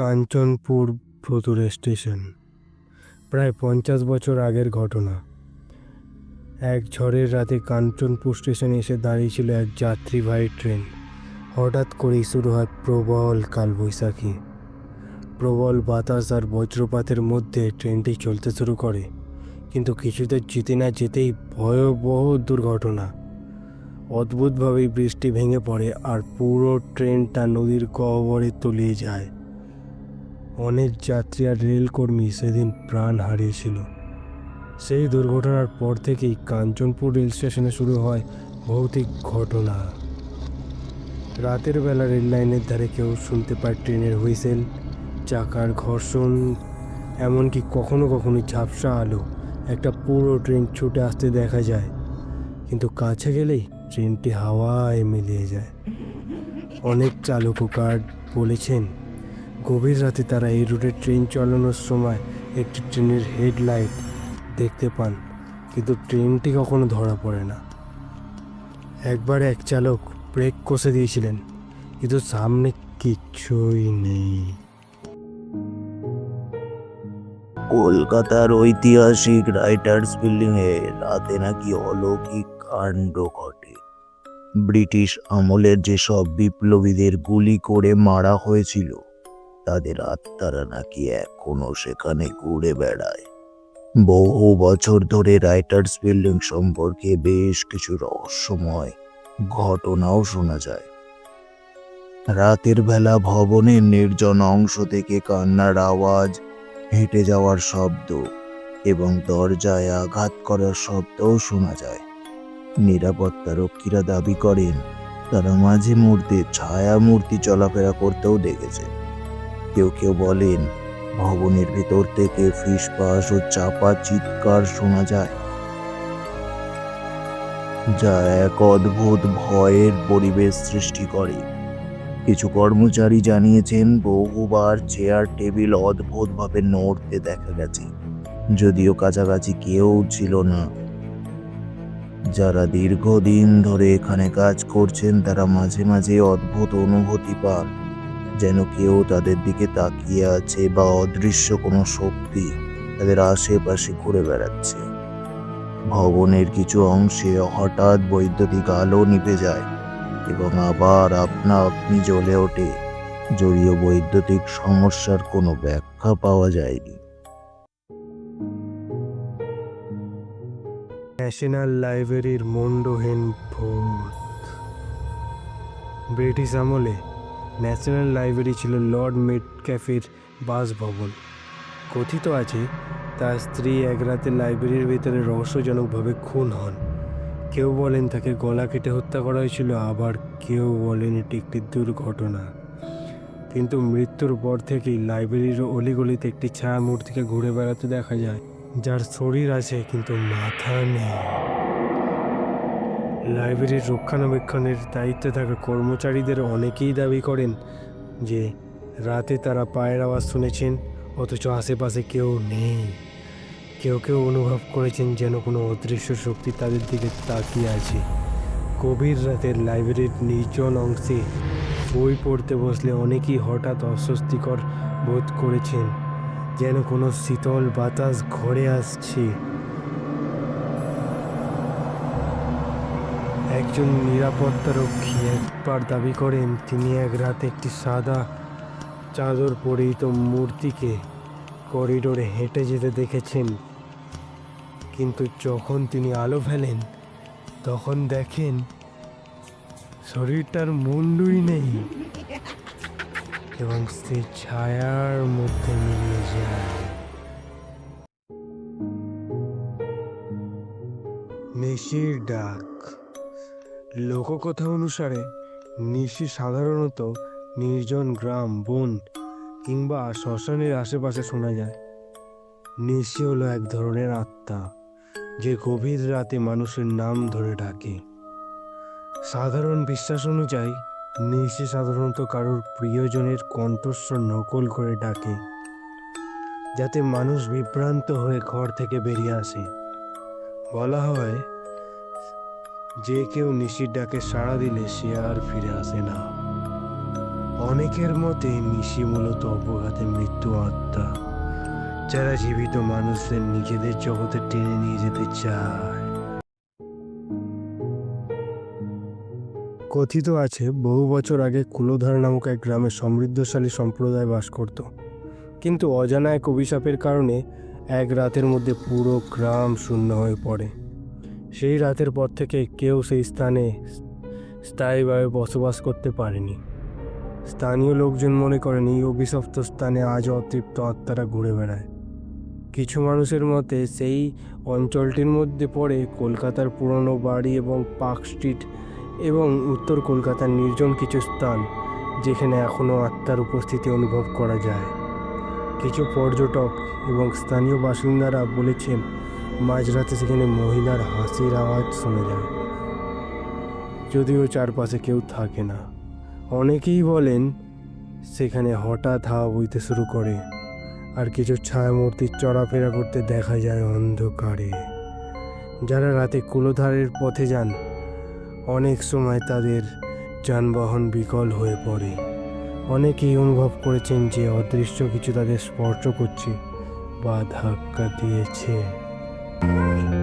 কাঞ্চনপুর ভুতুরে স্টেশন। প্রায় পঞ্চাশ বছর আগের ঘটনা। এক ঝড়ের রাতে কাঞ্চনপুর স্টেশনে এসে দাঁড়িয়েছিল এক যাত্রীবাহী ট্রেন। হঠাৎ করেই শুরু হয় প্রবল কালবৈশাখী। প্রবল বাতাস আর বজ্রপাতের মধ্যে ট্রেনটি চলতে শুরু করে, কিন্তু কিছুতে যেতে না যেতেই ভয়াবহ দুর্ঘটনা। অদ্ভুতভাবেই বৃষ্টি ভেঙে পড়ে আর পুরো ট্রেনটা নদীর গহ্বরে তলিয়ে যায়। অনেক যাত্রী আর রেলকর্মী সেদিন প্রাণ হারিয়েছিল। সেই দুর্ঘটনার পর থেকেই কাঞ্চনপুর রেল স্টেশনে শুরু হয় ভৌতিক ঘটনা। রাতের বেলা রেল লাইনের ধারে কেউ শুনতে পায় ট্রেনের হুইসেল, চাকার ঘর্ষণ, এমনকি কখনো কখনো ঝাপসা আলো। একটা পুরো ট্রেন ছুটে আসতে দেখা যায়, কিন্তু কাছে গেলেই ট্রেনটি হাওয়ায় মিলিয়ে যায়। অনেক চালক ও গার্ড বলেছেন গভীর রাতে তারা এই রুটে ট্রেন চালানোর সময় একটি ট্রেনের হেডলাইট দেখতে পান, কিন্তু ট্রেনটি কখনো ধরা পড়ে না। একবার এক চালক ব্রেক কষে দিয়েছিলেন, কিন্তু সামনে কিচ্ছুই নেই। কলকাতার ঐতিহাসিক রাইটার্স বিল্ডিং এ রাতে নাকি অলৌকিক কাণ্ড ঘটে। ব্রিটিশ আমলের যেসব বিপ্লবীদের গুলি করে মারা হয়েছিল তাদের আত্মারা নাকি এখনও সেখানে ঘুরে বেড়ায়। বহু বছর ধরে রাইটার্স বিল্ডিং সম্পর্কে বেশ কিছু রহস্যময় ঘটনাও শোনা যায়। রাতের বেলা ভবনের নির্জন অংশ থেকে কান্নার আওয়াজ, হেঁটে যাওয়ার শব্দ এবং দরজায় আঘাত করার শব্দও শোনা যায়। নিরাপত্তা রক্ষীরা দাবি করেন, তারা মাঝে মধ্যে ছায়া মূর্তি চলাফেরা করতেও দেখেছে। কেউ কেউ বলেন, ভবনের ভেতর থেকে ফিসফাস ও চাপা চিৎকার শোনা যায়। যা এক অদ্ভুত ভয়ের পরিবেশ সৃষ্টি করে। কিছু কর্মচারী জানিয়েছেন, বহুবার চেয়ার টেবিল অদ্ভুতভাবে নড়তে দেখা গেছে, যদিও কাছাকাছি কেউ ছিল না। যারা দীর্ঘদিন ধরে এখানে কাজ করছেন, তারা মাঝে মাঝে অদ্ভুত অনুভূতি পান। যেন কেউ তাদের দিকে তাকিয়ে আছে বা অদৃশ্য কোনো শক্তি তাদের আশেপাশে ঘুরে বেড়াচ্ছে। ভবনের কিছু অংশে হঠাৎ বৈদ্যুতিক আলো নিভে যায় এবং আবার আপনা আপনি জ্বলে ওঠে জড়িয়ে বৈদ্যুতিক সমস্যার কোনো ব্যাখ্যা পাওয়া যায়নি। ন্যাশনাল লাইব্রেরির মন্ডহীন ভূত। ব্রিটিশ আমলে ন্যাশনাল লাইব্রেরি ছিল লর্ড মিড ক্যাফের বাসভবন। কথিত আছে, তার স্ত্রী এক রাতে লাইব্রেরির ভিতরে রহস্যজনকভাবে খুন হন। কেউ বলেন তাকে গলা কেটে হত্যা করা হয়েছিল, আবার কেউ বলেন এটি একটি দুর্ঘটনা। কিন্তু মৃত্যুর পর থেকেই লাইব্রেরির অলিগলিতে একটি ছায়া মূর্তিকে ঘুরে বেড়াতে দেখা যায়, যার শরীর আছে কিন্তু মাথা নেই। লাইব্রেরির রক্ষণাবেক্ষণের দায়িত্বে থাকা কর্মচারীদের অনেকেই দাবি করেন যে রাতে তারা পায়ের আওয়াজ শুনেছেন, অথচ আশেপাশে কেউ নেই। কেউ কেউ অনুভব করেছেন যেন কোনো অদৃশ্য শক্তি তাদের দিকে তাকিয়ে আছে। গভীর রাতের লাইব্রেরির নির্জন অংশে বই পড়তে বসলে অনেকেই হঠাৎ অস্বস্তিকর বোধ করেছেন, যেন কোনো শীতল বাতাস ঘরে আসছে। একজন নিরাপত্তা রক্ষী একবার দাবি করেন, তিনি এক রাতে একটি সাদা চাদর পরিহিত মূর্তিকে করিডোরে হেঁটে যেতে দেখেছেন। কিন্তু যখন তিনি আলো ফেলেন, তখন দেখেন শরীরটার মুন্ডুই নেই এবং সে ছায়ার মধ্যে মিলিয়ে যায়। নিশির ডাক। লোককথা অনুসারে নিশি সাধারণত নির্জন গ্রাম, বন কিংবা শ্মশানের আশেপাশে শোনা যায়। নিশি হলো এক ধরনের আত্মা যে গভীর রাতে মানুষের নাম ধরে ডাকে। সাধারণ বিশ্বাস অনুযায়ী, নিশি সাধারণত কারোর প্রিয়জনের কণ্ঠস্বর নকল করে ডাকে, যাতে মানুষ বিভ্রান্ত হয়ে ঘর থেকে বেরিয়ে আসে। বলা হয় যে কেউ নিশির ডাকে সাড়া দিলে সে আর ফিরে আসে না। অনেকের মতে নিশি মূলত অপঘাতে মৃত্যু আত্মা। যারা জীবিত মানুষদের নিজেদের জগতে টেনে নিয়ে যেতে চায়। কথিত আছে, বহু বছর আগে কুলোধার নামক এক গ্রামে সমৃদ্ধশালী সম্প্রদায় বাস করত। কিন্তু অজানা এক অভিশাপের কারণে এক রাতের মধ্যে পুরো গ্রাম শূন্য হয়ে পড়ে। সেই রাতের পর থেকে কেউ সেই স্থানে স্থায়ীভাবে বসবাস করতে পারেনি। স্থানীয় লোকজন মনে করেন এই অভিশপ্ত স্থানে আজ অতৃপ্ত আত্মারা ঘুরে বেড়ায়। কিছু মানুষের মতে সেই অঞ্চলটির মধ্যে পড়ে কলকাতার পুরনো বাড়ি এবং পার্ক স্ট্রিট এবং উত্তর কলকাতার নির্জন কিছু স্থান যেখানে এখনও আত্মার উপস্থিতি অনুভব করা যায়। কিছু পর্যটক এবং স্থানীয় বাসিন্দারা বলেছেন মাঝরাতে সেখানে মহিলার হাসির আওয়াজ শোনা যায়। যদিও চারপাশে কেউ থাকে না। অনেকেই বলেন, সেখানে হঠাৎ হাওয়া বইতে শুরু করে আর কিছু ছায়ামূর্তির চড়াফেরা করতে দেখা যায় অন্ধকারে। যারা রাতে কুলোধারের পথে যান, অনেক সময় তাদের যানবাহন বিকল হয়ে পড়ে। অনেকেই অনুভব করেছেন যে অদৃশ্য কিছু তাদের স্পর্শ করছে বা ধাক্কা দিয়েছে। Bye.